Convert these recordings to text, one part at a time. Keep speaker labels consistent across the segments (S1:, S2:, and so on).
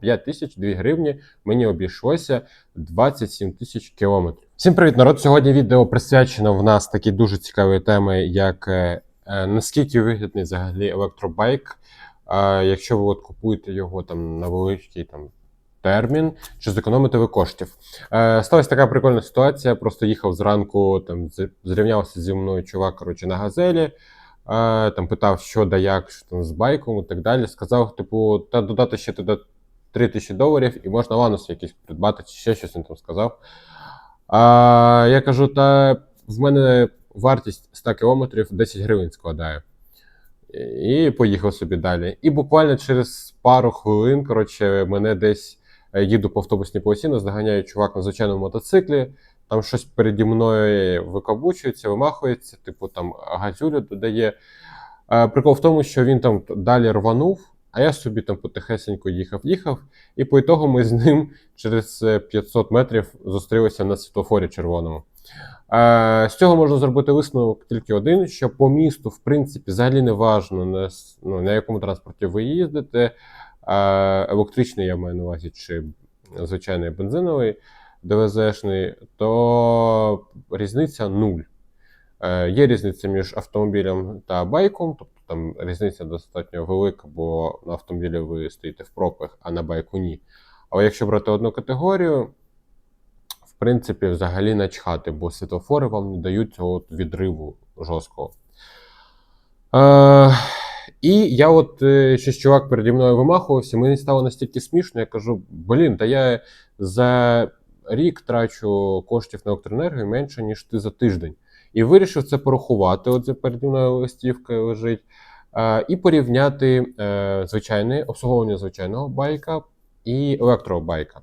S1: 5 тисяч 2 гривні. Мені обійшлося 27 тисяч кілометрів. Всім привіт, народ! Сьогодні відео присвячено в нас такій дуже цікавій темі, як е, е, наскільки вигідний взагалі електробайк, е, якщо ви от купуєте його там на великий там. Термін, чи зекономите ви коштів. Е, сталася така прикольна ситуація. Просто їхав зранку, там зрівнявся зі мною чувак коротше, на газелі, е, там питав, що да як, що там з байком і так далі. Сказав, типу, та додати ще туди 3 тисячі доларів і можна ланус якийсь придбати, чи ще щось він там сказав. А, я кажу, та в мене вартість 100 кілометрів 10 гривень складає. І поїхав собі далі. І буквально через пару хвилин, коротше, мене десь е, їду по автобусній полосі, наздоганяє чувак на звичайному мотоциклі. Там щось переді мною викабучується, вимахується, типу там газюлю додає. Е, Прикол в тому, що він там далі рванув, а я собі там потихесенько їхав, їхав, і по ітогу ми з ним через е, 500 метрів зустрілися на світлофорі червоному. Е, З цього можна зробити висновок тільки один: що по місту, в принципі, взагалі не важно, на, ну, на якому транспорті ви їздите. Е, Електричний я маю на увазі, чи звичайний бензиновий, ДВЗшний, то різниця нуль. Е, Є різниця між автомобілем та байком, тобто там різниця достатньо велика, бо на автомобілі ви стоїте в пробках, а на байку ні. Але якщо брати одну категорію, в принципі, взагалі начхати, бо світлофори вам не дають цього відриву жорсткого. Е, і я от е, щось чувак переді мною вимахувався, мені стало настільки смішно, я кажу: блін, та я за рік трачу коштів на електроенергію менше, ніж ти за тиждень. І вирішив це порахувати. Оце переді мною листівка лежить. е, І порівняти е, звичайне обслуговування звичайного байка і електробайка.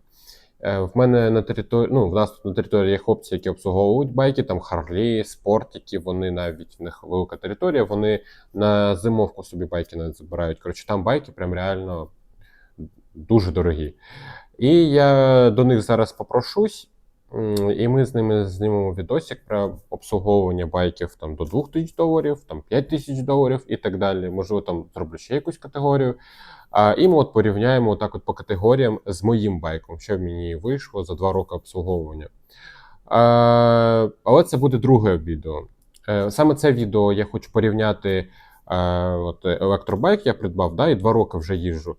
S1: Е, В мене на території, ну, в нас тут на території є хлопці, які обслуговують байки, там Харлі, спортики, вони навіть в них велика територія, вони на зимовку собі байки навіть забирають. Коротше, там байки прям реально дуже дорогі. І я до них зараз попрошусь, і ми з ними знімемо відосик про обслуговування байків там до 2000 доларів, там 5000 доларів і так далі. Можливо, там зроблю ще якусь категорію. А, і ми от порівняємо так от по категоріям з моїм байком, що мені вийшло за два роки обслуговування. А, але це буде друге відео. Е, Саме це відео я хочу порівняти. е, От електробайк я придбав, да, і два роки вже їжджу.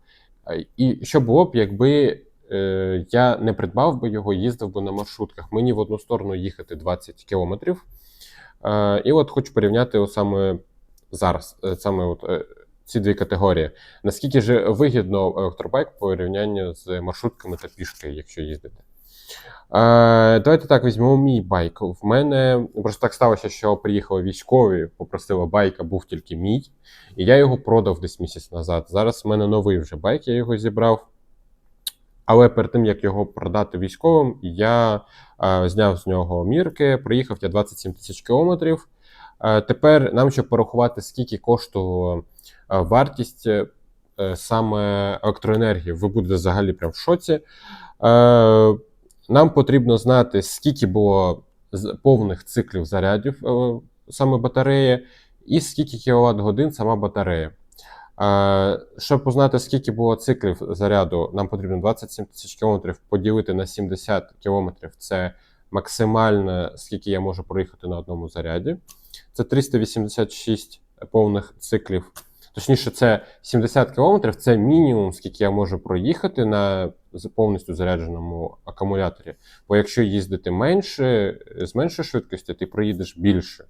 S1: Е, І що було б, якби е, я не придбав би його, їздив би на маршрутках. Мені в одну сторону їхати 20 кілометрів. Е, І от хочу порівняти саме зараз, е, саме от, ці дві категорії. Наскільки ж вигідно електробайк по порівнянню з маршрутками та пішки, якщо їздити? Давайте так візьмемо мій байк. В мене просто так сталося, що приїхали військові, попросили байк, а був тільки мій, і я його продав десь місяць назад. Зараз в мене новий вже байк, я його зібрав. Але перед тим як його продати військовим, я е, зняв з нього мірки, проїхав я 27 тисяч кілометрів. Е, тепер нам щоб порахувати, скільки коштувала е, вартість е, саме електроенергії, ви будете взагалі прям в шоці. Е, нам потрібно знати, скільки було повних циклів зарядів е, саме батареї, і скільки кіловат годин сама батарея. Щоб узнати, скільки було циклів заряду, нам потрібно 27 тисяч кілометрів поділити на 70 кілометрів. Це максимально, скільки я можу проїхати на одному заряді. Це 386 повних циклів. Точніше, це 70 кілометрів це мінімум, скільки я можу проїхати на повністю зарядженому акумуляторі. Бо якщо їздити менше, з меншою швидкістю, ти проїдеш більше.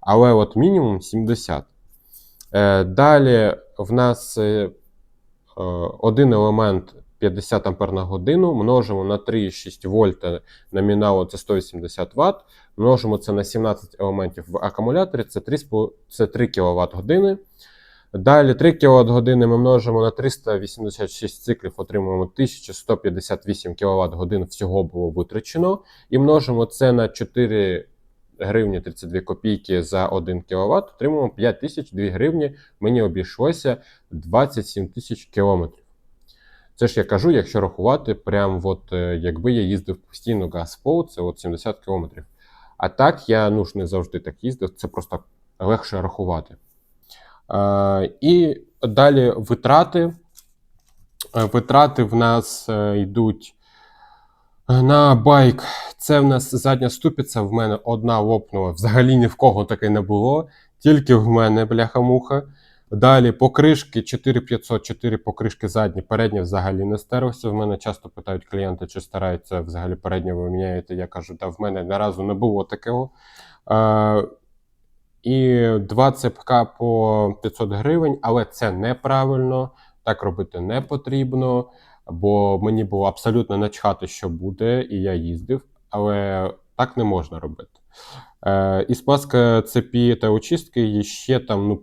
S1: Але от мінімум 70. Е, Далі в нас е, е, один елемент 50 Ампер на годину, множимо на 3,6 вольта номіналу це 180 Вт, множимо це на 17 елементів в акумуляторі, це 3, це 3 кВт години. Далі 3 кВт години ми множимо на 386 циклів, отримуємо 1158 кВт годин всього було витрачено. І множимо це на 4 гривні 32 копійки за 1 кВт, отримуємо 5 тисяч 2 гривні. Мені обійшлося 27 тисяч кілометрів. Це ж я кажу, якщо рахувати, прям от, е, якби я їздив постійно Газпол, це от 70 кілометрів. А так я ну ж не завжди так їздив, це просто легше рахувати. Е, і далі витрати. Е, Витрати в нас е, йдуть на байк. Це в нас задня ступиця, в мене одна лопнула. Взагалі ні в кого таке не було. Тільки в мене бляха-муха. Далі покришки 4500, 4 покришки задні, передні взагалі не стерлися. В мене часто питають клієнти, чи стараються взагалі передні ви міняєте. Я кажу, та в мене ні разу не було такого. Е, і 2 цепка по 500 гривень, але це неправильно, так робити не потрібно, бо мені було абсолютно начхати, що буде, і я їздив, але так не можна робити. Е, і цепі та очистки є ще там ну,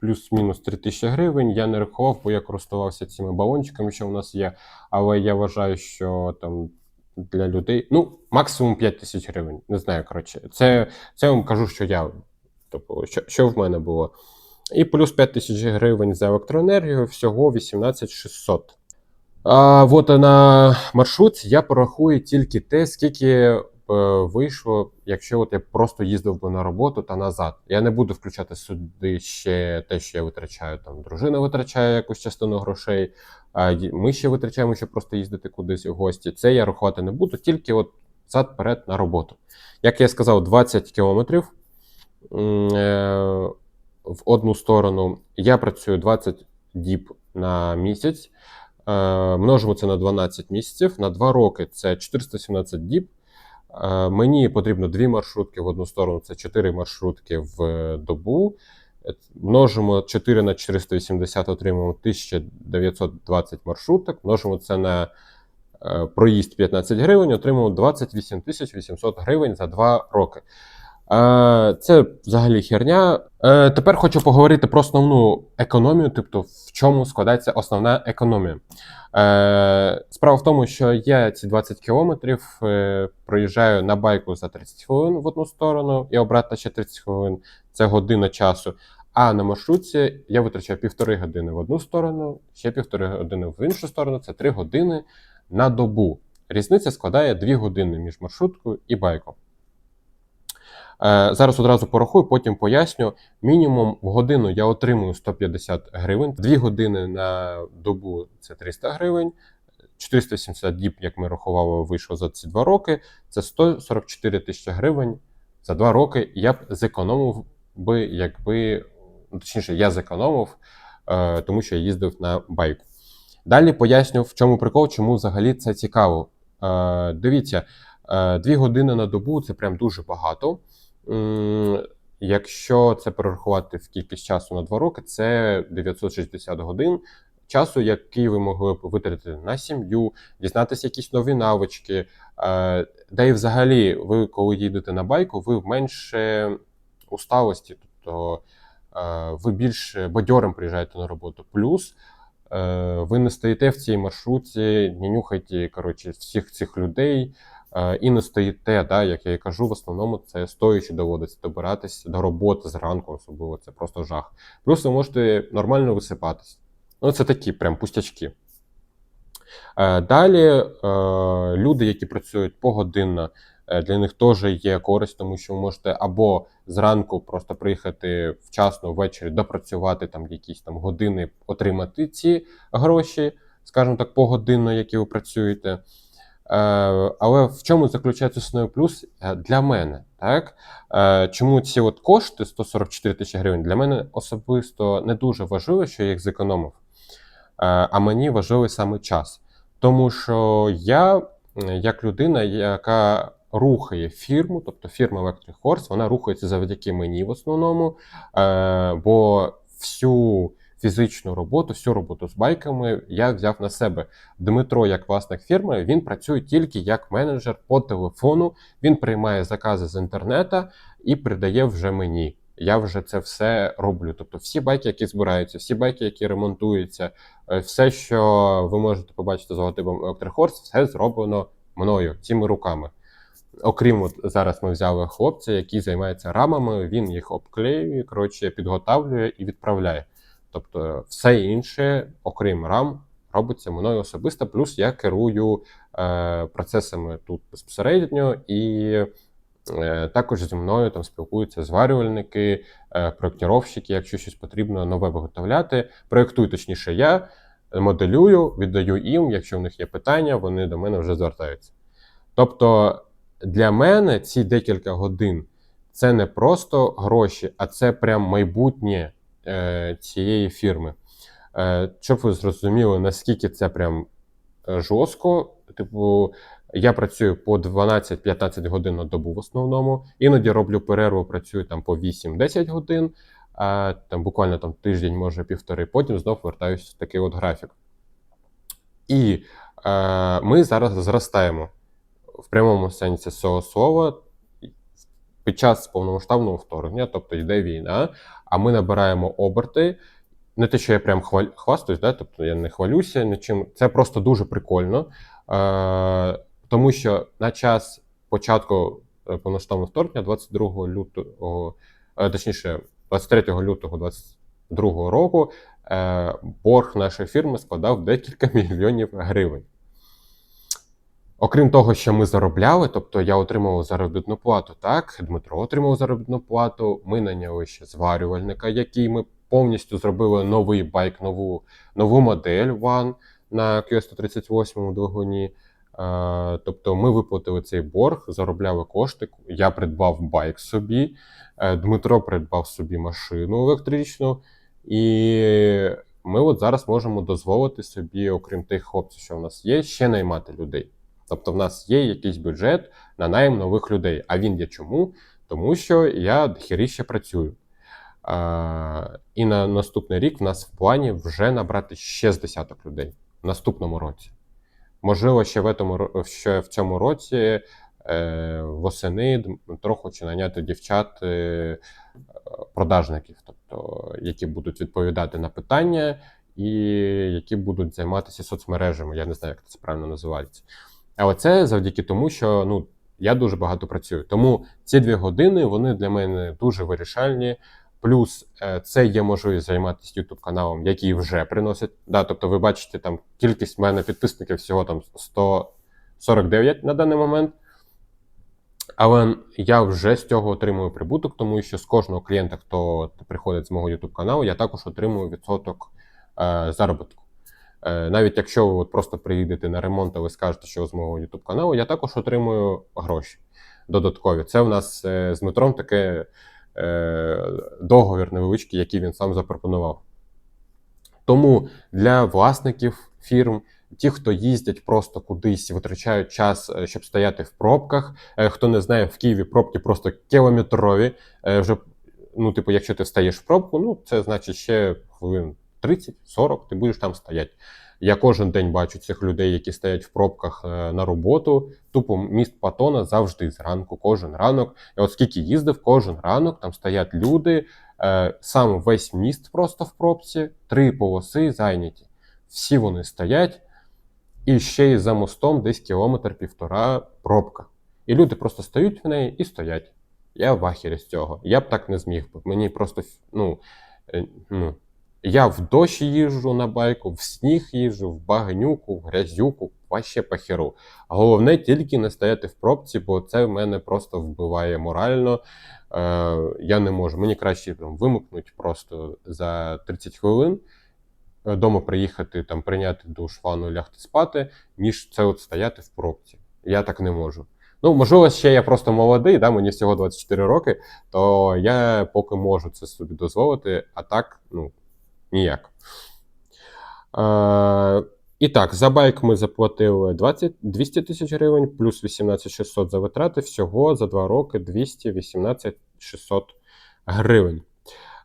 S1: плюс-мінус 3000 гривень. Я не рахував, бо я користувався цими балончиками, що у нас є. Але я вважаю, що там для людей ну, максимум 5 тисяч гривень. Не знаю, коротше. Це, це вам кажу, що я. Тобто, що, що в мене було. І плюс 5 тисяч гривень за електроенергію, всього 18 600. А от на маршрутці я порахую тільки те, скільки е, вийшло, якщо от я просто їздив би на роботу та назад. Я не буду включати сюди ще те, що я витрачаю. Там дружина витрачає якусь частину грошей, а ми ще витрачаємо, щоб просто їздити кудись у гості. Це я рахувати не буду, тільки от зад перед на роботу. Як я сказав, 20 кілометрів е, в одну сторону. Я працюю 20 діб на місяць. Е, Множимо це на 12 місяців. На 2 роки це 417 діб. Е, Мені потрібно дві маршрутки в одну сторону, це 4 маршрутки в е, добу. Множимо 4 на 480, отримуємо 1920 маршруток. Множимо це на проїзд 15 гривень, отримуємо 28 800 гривень за 2 роки. Це взагалі херня. Е, Тепер хочу поговорити про основну економію, тобто в чому складається основна економія. Е, Справа в тому, що я ці 20 кілометрів е, проїжджаю на байку за 30 хвилин в одну сторону і обратно ще 30 хвилин. Це година часу. А на маршрутці я витрачаю півтори години в одну сторону, ще півтори години в іншу сторону. Це 3 години на добу. Різниця складає 2 години між маршруткою і байком. Е, Зараз одразу порахую, потім поясню. Мінімум в годину я отримую 150 гривень, 2 години на добу це 300 гривень. 470 діб, як ми рахували, вийшло за ці два роки. Це 144 тисячі гривень за два роки. Я б зекономив би, якби ну, точніше, я зекономив, е, тому що я їздив на байку. Далі поясню, в чому прикол, чому взагалі це цікаво. Е, Дивіться, дві години на добу це прям дуже багато. Якщо це перерахувати в кількість часу на 2 роки, це 960 годин часу, який ви могли б витратити на сім'ю, дізнатися якісь нові навички. Е, Да і взагалі, ви, коли їдете на байку, ви менше усталості, тобто е, ви більш бадьорим приїжджаєте на роботу. Плюс е, ви не стоїте в цій маршрутці, не нюхайте коротше, всіх цих людей. Е, І не стоїте, да, як я і кажу, в основному це стоячи доводиться добиратись до роботи зранку, особливо це просто жах. Плюс ви можете нормально висипатись. Ну, це такі прям пустячки. Е, Далі е, люди, які працюють погодинно, для них теж є користь, тому що ви можете або зранку просто приїхати вчасно ввечері, допрацювати там якісь там години, отримати ці гроші, скажімо так, погодинно, які ви працюєте. Е, Але в чому заключається основний плюс е, для мене? Так? Е, Чому ці от кошти 144 тисячі гривень для мене особисто не дуже важливо, що я їх зекономив, а мені важливий саме час. Тому що я, як людина, яка рухає фірму, тобто фірма Electric Horse, вона рухається завдяки мені в основному, бо всю фізичну роботу, всю роботу з байками я взяв на себе. Дмитро, як власник фірми, він працює тільки як менеджер по телефону. Він приймає закази з інтернету і передає вже мені. Я вже це все роблю. Тобто, всі байки, які збираються, всі байки, які ремонтуються, е, все, що ви можете побачити з логотипом Horse, все зроблено мною цими руками. Окрім от зараз ми взяли хлопця, який займається рамами, він їх обклеює, коротше, підготавлює і відправляє. Тобто, все інше, окрім рам, робиться мною особисто. Плюс я керую е, процесами тут безпосередньо і. Е, Також зі мною там спілкуються зварювальники, е, якщо щось потрібно нове виготовляти. Проєктую точніше я. моделюю, віддаю їм. Якщо в них є питання, вони до мене вже звертаються. Тобто для мене ці декілька годин це не просто гроші, а це прям майбутнє цієї фірми. Е, щоб ви зрозуміли, наскільки це прям е, жорстко. Типу, я працюю по 12-15 годин на добу в основному. Іноді роблю перерву, працюю там по 8-10 годин, а там буквально там тиждень, може півтори, потім знов вертаюся в такий от графік. І е, ми зараз зростаємо в прямому сенсі цього слова під час повномасштабного вторгнення, тобто йде війна, а ми набираємо оберти. Не те, що я прям хваль, хвастаюсь, да? тобто я не хвалюся нічим. Це просто дуже прикольно. Е, тому що на час початку е, вторгнення, 22 лютого, е, точніше, 23 лютого 2022 року, е, борг нашої фірми складав декілька мільйонів гривень. Окрім того, що ми заробляли, тобто я отримував заробітну плату, так, Дмитро отримав заробітну плату, ми наняли ще зварювальника, який ми повністю зробили новий байк, нову нову модель One на Q138 двигуні. Е, тобто ми виплатили цей борг, заробляли кошти. Я придбав байк собі, е, Дмитро придбав собі машину електричну, і ми от зараз можемо дозволити собі, окрім тих хлопців, що в нас є, ще наймати людей. Тобто, в нас є якийсь бюджет на найм нових людей. А він є чому? Тому що я хіріще працюю. А, І на наступний рік в нас в плані вже набрати ще з десяток людей в наступному році. Можливо, ще в этому, ще в цьому році е, восени Дмитро хоче наняти дівчат е, продажників, тобто які будуть відповідати на питання і які будуть займатися соцмережами. Я не знаю, як це правильно називається. Але це завдяки тому, що ну я дуже багато працюю. Тому ці дві години вони для мене дуже вирішальні. Плюс е, це є можливість займатися youtube каналом, який вже приносить. Да, Тобто, ви бачите, там кількість в мене підписників всього там 149 на даний момент. Але я вже з цього отримую прибуток, тому що з кожного клієнта, хто приходить з мого youtube каналу, я також отримую відсоток е, заробітку. Е, навіть якщо ви от просто приїдете на ремонт, а ви скажете, що з мого youtube каналу, я також отримую гроші додаткові. Це в нас е, з Дмитром таке е, договір невеличкий, який він сам запропонував. Тому для власників фірм, ті, хто їздять просто кудись, витрачають час, щоб стояти в пробках. Хто не знає, в Києві пробки просто кілометрові. Вже, ну, типу, якщо ти встаєш в пробку, ну це значить ще хвилин 30-40 ти будеш там стояти. Я кожен день бачу цих людей, які стоять в пробках е, на роботу. Тупо міст Патона завжди зранку, кожен ранок. І от скільки їздив, кожен ранок там стоять люди, е, сам весь міст просто в пробці, три полоси зайняті. Всі вони стоять, і ще й за мостом десь кілометр-півтора пробка. І люди просто стають в неї і стоять. Я в ахері з цього. Я б так не зміг. Мені просто ну, е, ну. Я в дощ їжджу на байку, в сніг їжджу, в багнюку, в грязюку, ваще по херу. Головне тільки не стояти в пробці, бо це в мене просто вбиває морально. Е, Я не можу. Мені краще там вимикнути просто за 30 хвилин. Е, дома приїхати, там прийняти душ, ванну, лягти спати, ніж це от стояти в пробці. Я так не можу. Ну, можливо, ще я просто молодий, да, мені всього 24 роки, то я поки можу це собі дозволити, а так, ну ніяк. Е, І так, за байк ми заплатили 20, 200 тисяч гривень, плюс 18 600 за витрати. Всього за 2 роки 218 600 гривень.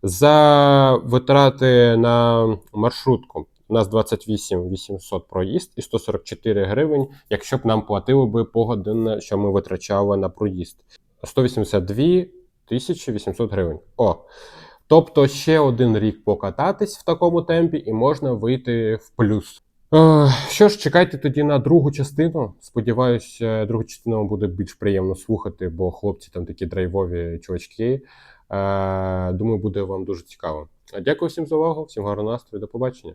S1: За витрати на маршрутку. У нас 28 800 проїзд і 144 гривень, якщо б нам платили би погодинно, що ми витрачали на проїзд. 182 800 гривень. О! Тобто ще один рік покататись в такому темпі, і можна вийти в плюс. Е, що ж, чекайте тоді на другу частину. Сподіваюся, другу частину буде більш приємно слухати, бо хлопці там такі драйвові чувачки. Е, думаю, буде вам дуже цікаво. Дякую всім за увагу, всім гарного настрою, до побачення.